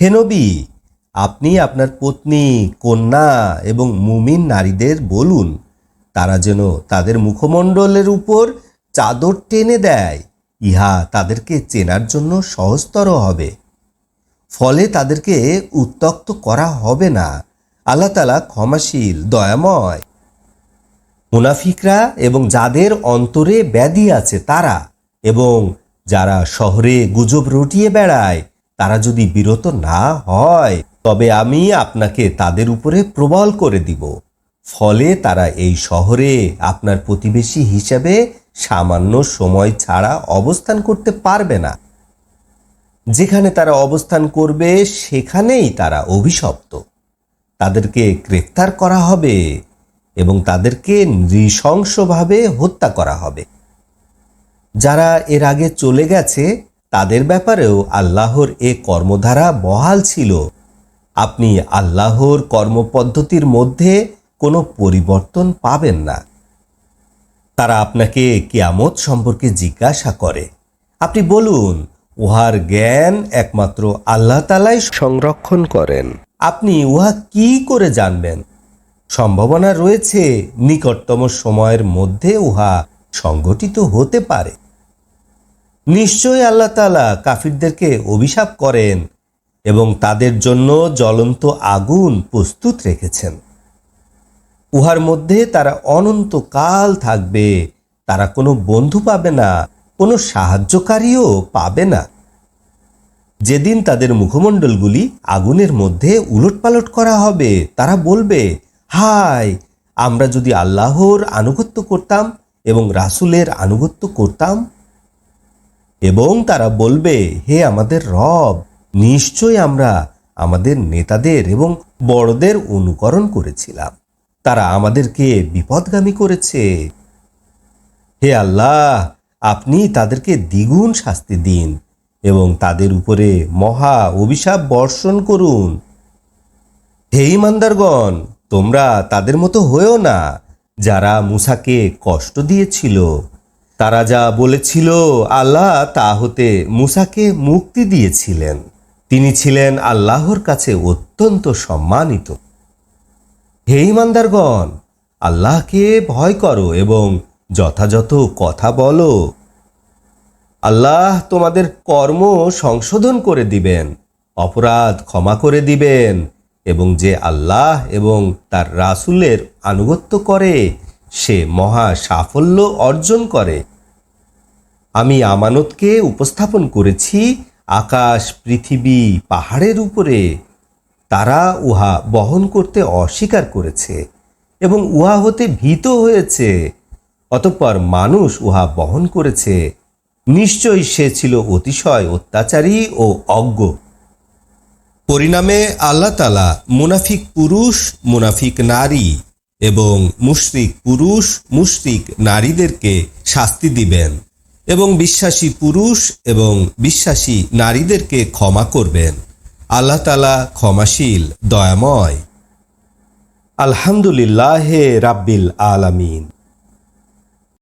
হে নবী, আপনি আপনার পত্নী, কন্যা এবং মুমিন নারীদের বলুন, তারা যেন তাদের মুখমণ্ডলের উপর চাদর টেনে দেয়, ইহা তাদেরকে চেনার জন্য সহজতর হবে। ফলে তাদেরকে উত্তক্ত করা হবে না। আল্লাহ তালা ক্ষমাশীল, দয়াময়। মুনাফিকরা এবং যাদের অন্তরে ব্যাধি আছে তারা, এবং যারা শহরে গুজব রটিয়ে বেড়ায় তারা যদি বিরত না হয়, তবে আমি আপনাকে তাদের উপরে প্রবল করে দিব। ফলে তারা এই শহরে আপনার প্রতিবেশী হিসাবে সামান্য সময় ছাড়া অবস্থান করতে পারবে না। যেখানে তারা অবস্থান করবে, সেখানেই তারা অভিশপ্ত। তাদেরকে গ্রেফতার করা হবে এবং তাদেরকে নৃশংসভাবে হত্যা করা হবে। যারা এর আগে চলে গেছে তাদের ব্যাপারেও আল্লাহর এ কর্মধারা বহাল ছিল। আপনি আল্লাহর কর্মপদ্ধতির মধ্যে কোনো পরিবর্তন পাবেন না। তারা আপনাকে কেয়ামত সম্পর্কে জিজ্ঞাসা করে। আপনি বলুন, উহার জ্ঞান একমাত্র আল্লাহ তালাই সংরক্ষণ করেন। আপনি উহা কি করে জানবেন? সম্ভাবনা রয়েছে নিকটতম সময়ের মধ্যে উহা সংগঠিত হতে পারে। নিশ্চয়ই আল্লাহ তালা কাফিরদেরকে অভিশাপ করেন এবং তাদের জন্য জ্বলন্ত আগুন প্রস্তুত রেখেছেন। উহার মধ্যে তারা অনন্তকাল থাকবে, তারা কোনো বন্ধু পাবে না, কোনো সাহায্যকারীও পাবে না। যেদিন তাদের মুখমণ্ডলগুলি আগুনের মধ্যে উলটপালট করা হবে, তারা বলবে, হায়, আমরা যদি আল্লাহর আনুগত্য করতাম এবং রাসূলের আনুগত্য করতাম এবং তারা বলবে, হে আমাদের রব, নিশ্চয় আমরা আমাদের নেতাদের এবং বড়দের অনুকরণ করেছিলাম। তারা আমাদেরকে বিপদগামী করেছে। হে আল্লাহ, আপনি তাদেরকে দ্বিগুণ শাস্তি দিন এবং তাদের উপরে মহা অভিশাপ বর্ষণ করুন। হে ইমানদারগণ, তোমরা তাদের মতো হয়েও না যারা মুসাকে কষ্ট দিয়েছিল। তারা যা বলেছিল আল্লাহ তা হতে মুসাকে মুক্তি দিয়েছিলেন। তিনি ছিলেন আল্লাহর কাছে অত্যন্ত সম্মানিত। হে ইমানদারগণ আল্লাহকে ভয় করো এবং যথাযথ কথা বলো। আল্লাহ তোমাদের কর্ম সংশোধন করে দিবেন, অপরাধ ক্ষমা করে দিবেন এবং যে আল্লাহ এবং তার রাসূলের আনুগত্য করে সে মহা সাফল্য অর্জন করে। আমি আমানতকে উপস্থাপন করেছি আকাশ, পৃথিবী, পাহাড়ের উপরে। তারা উহা বহন করতে অস্বীকার করেছে এবং উহা হতে ভীত হয়েছে। অতঃপর মানুষ উহা বহন করেছে। নিশ্চয়ই সে ছিল অতিশয় অত্যাচারী ও অজ্ঞ। পরিণামে আল্লাহ তালা মুনাফিক পুরুষ, মুনাফিক নারী এবং মুশরিক পুরুষ, মুশরিক নারীদেরকে শাস্তি দিবেন এবং বিশ্বাসী পুরুষ এবং বিশ্বাসী নারীদেরকে ক্ষমা করবেন। আল্লাহ তালা ক্ষমাশীল, দয়াময়। আলহামদুলিল্লাহ রাব্বিল আলামিন।